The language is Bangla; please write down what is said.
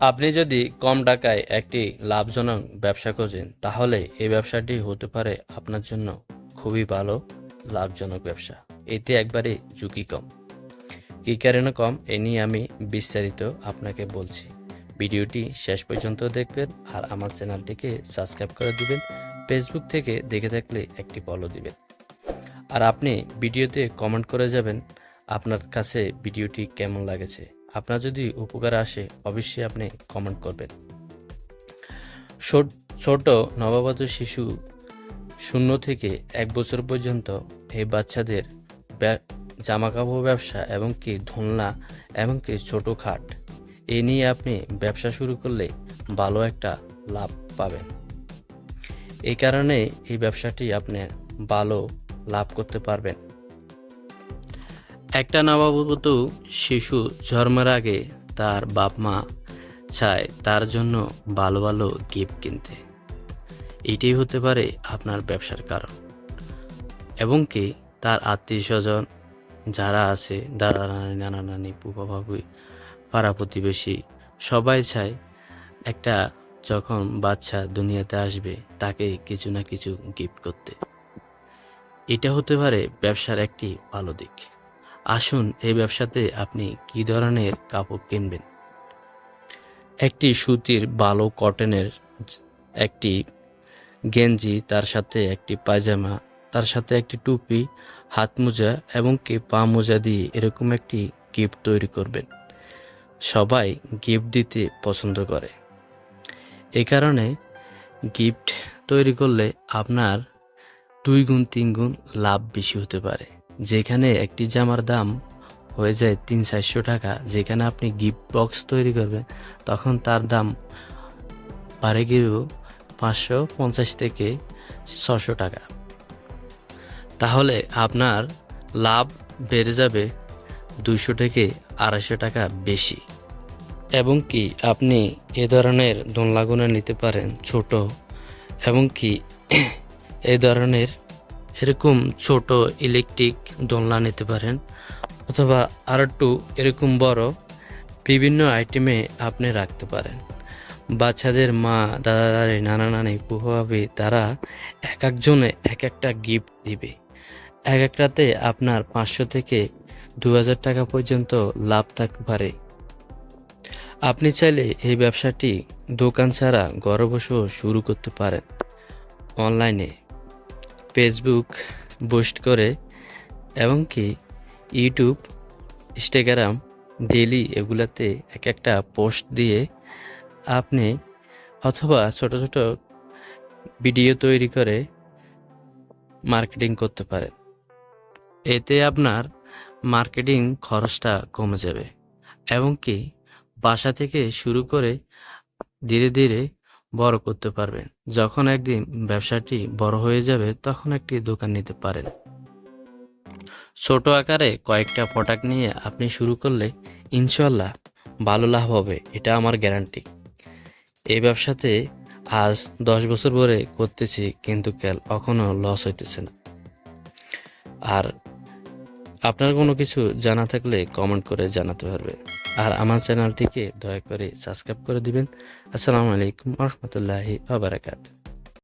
আপনি যদি কম টাকায় একটি লাভজনক ব্যবসা খোঁজেন, তাহলে এই ব্যবসাটি হতে পারে আপনার জন্য খুবই ভালো, লাভজনক ব্যবসা। এতে একবারে ঝুঁকি কম। কী কারণে কম? এ নিয়ে আমি বিস্তারিত আপনাকে বলছি। ভিডিওটি শেষ পর্যন্ত দেখবেন আর আমার চ্যানেলটিকে সাবস্ক্রাইব করে দিবেন। ফেসবুক থেকে দেখে থাকলে একটি ফলো দিবেন। আর আপনি ভিডিওতে কমেন্ট করে যাবেন, আপনার কাছে ভিডিওটি কেমন লাগেছে? আপনার যদি উপকার আসে, অবশ্যই আপনি কমেন্ট করবেন। ছোট- নবজাত শিশু শূন্য থেকে এক বছর পর্যন্ত এই বাচ্চাদের জামা কাপড় ব্যবসা এবং কি ধুলনা এবং কি ছোটো খাট এ নিয়ে আপনি ব্যবসা শুরু করলে ভালো একটা লাভ পাবেন। এই কারণে এই ব্যবসাটি আপনি ভালো লাভ করতে পারবেন। একটা নববধূ শিশু জন্মের আগে তার বাপ মা চায় তার জন্য ভালো ভালো গিফট কিনতে। এটাই হতে পারে আপনার ব্যবসার কারণ। এবং কি তার আত্মীয় স্বজন যারা আছে, দাদা নানি, নানা নানি বাবুই পাড়া প্রতিবেশী, সবাই চায় একটা যখন বাচ্চা দুনিয়াতে আসবে তাকে কিছু না কিছু গিফট করতে। এটা হতে পারে ব্যবসার একটি ভালো দিক। আসুন, এই ব্যবসাতে আপনি কি ধরনের কাপড় কিনবেন? একটি সুতির ভালো কটনের একটি গেঞ্জি, তার সাথে একটি পায়জামা, তার সাথে একটি টুপি, হাত মোজা এবং কি পা মোজা দিয়ে এরকম একটি গিফট তৈরি করবেন। সবাই গিফট দিতে পছন্দ করে। এই কারণে গিফট তৈরি করলে আপনার দুই গুণ, তিন গুণ লাভ বেশি হতে পারে। যেখানে একটি জামার দাম হয়ে যায় তিন চারশো টাকা, যেখানে আপনি গিফট বক্স তৈরি করবেন, তখন তার দাম বাড়ে গিয়েও পাঁচশো পঞ্চাশ থেকে ছশো টাকা। তাহলে আপনার লাভ বেড়ে যাবে দুইশো থেকে আড়াইশো টাকা বেশি। এবং কি আপনি এ ধরনের দোনলাগুনা নিতে পারেন ছোট, এবং কি এই ধরনের এরকম ছোট ইলেকট্রিক দোলনা নিতে পারেন অথবা আর একটু এরকম বড় বিভিন্ন আইটেমে আপনি রাখতে পারেন। বাচ্চাদের মা, দাদা, দাদি, নানা, নানি পুভাবি তারা এক একজনে এক একটা গিফট দিবে। এক একটাতে আপনার পাঁচশো থেকে দু হাজার টাকা পর্যন্ত লাভ থাকতে পারে। আপনি চাইলে এই ব্যবসাটি দোকান ছাড়া ঘরে বসেও শুরু করতে পারেন। অনলাইনে ফেসবুক বুস্ট করে এবং কি ইউটিউব ইনস্টাগ্রাম ডেলি এগুলাতে এক একটা পোস্ট দিয়ে আপনি অথবা ছোট ছোট ভিডিও তৈরি করে মার্কেটিং করতে পারেন। এতে আপনার মার্কেটিং খরচটা কমে যাবে এবং কি বাসা থেকে শুরু করে ধীরে ধীরে বড় করতে পারবেন। যখন একদিন ব্যবসাটি বড় হয়ে যাবে, তখন একটি দোকান নিতে পারেন। ছোট আকারে কয়েকটা প্রোডাক্ট নিয়ে আপনি শুরু করলে ইনশাল্লাহ ভালো লাভ হবে, এটা আমার গ্যারান্টি। এই ব্যবসাতে আজ দশ বছর পরে করতেছি, কিন্তু ক্যাল কখনো লস হইতেছে না। আর আপনার কোনো কিছু জানা থাকলে কমেন্ট করে জানাতে পারবে। আর আমার চ্যানেলটিকে দয়া করে সাবস্ক্রাইব করে দিবেন। আসসালামু আলাইকুম রহমতুল্লাহি আবরাকাত